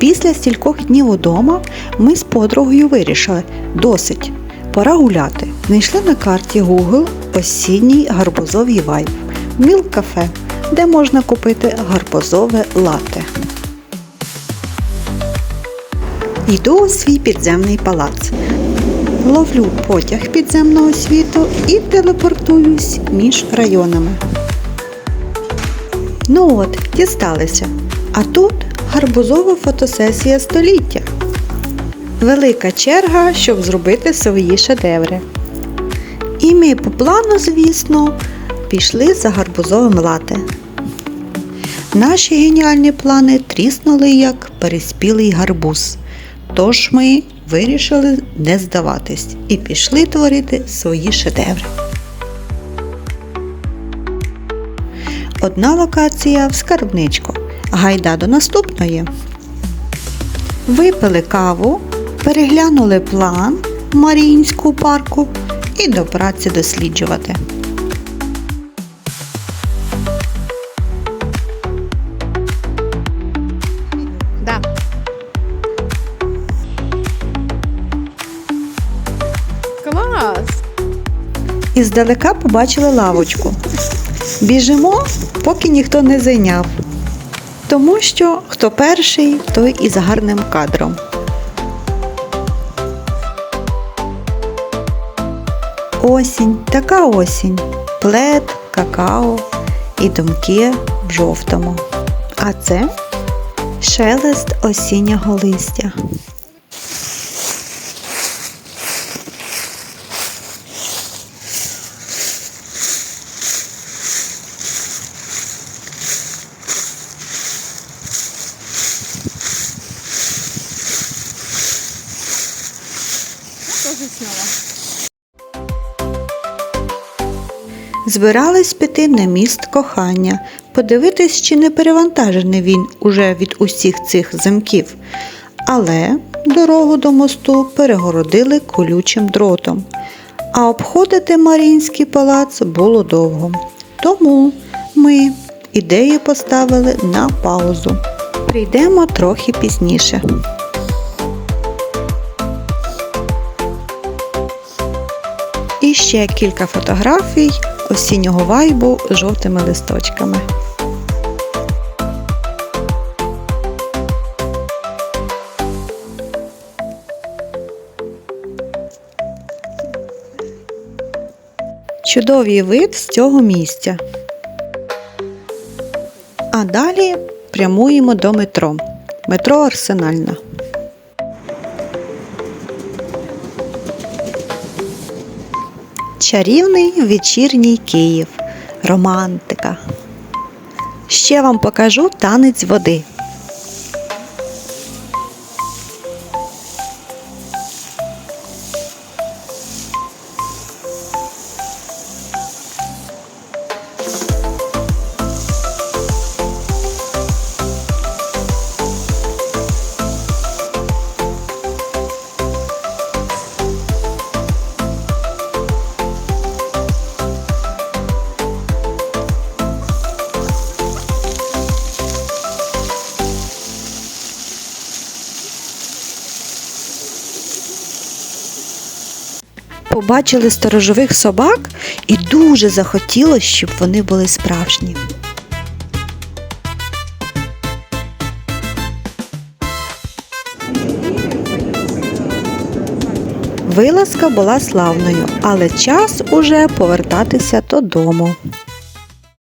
Після стількох днів удома ми з подругою вирішили досить. Пора гуляти. Знайшли на карті Google осінній гарбузовий вайб Мілк кафе, де можна купити гарбузове лате. Йду у свій підземний палац. Ловлю потяг підземного світу і телепортуюсь між районами. Ну от, дісталися. А тут гарбузова фотосесія століття. Велика черга, щоб зробити свої шедеври. І ми по плану, звісно, пішли за гарбузовим лате. Наші геніальні плани тріснули як переспілий гарбуз. Тож ми вирішили не здаватись і пішли творити свої шедеври. Одна локація в скарбничку. Гайда до наступної. Випили каву, переглянули план Маріїнського парку і до праці досліджувати. Да. Клас! І здалека побачили лавочку. Біжимо, поки ніхто не зайняв. Тому що хто перший, той із гарним кадром. Осінь, така осінь. Плед, какао і думки в жовтому. А це шелест осіннього листя. Тоже сняла. Збирались піти на міст кохання, подивитись, чи не перевантажений він уже від усіх цих замків. Але дорогу до мосту перегородили колючим дротом. А обходити Маріїнський палац було довго. Тому ми ідею поставили на паузу. Прийдемо трохи пізніше. І ще кілька фотографій осіннього вайбу з жовтими листочками. Чудовий вид з цього місця. А далі прямуємо до метро. Метро Арсенальна. Чарівний вечірній Київ. Романтика. Ще вам покажу танець води. Побачили сторожових собак і дуже захотілося, щоб вони були справжні. Вилазка була славною, але час уже повертатися додому.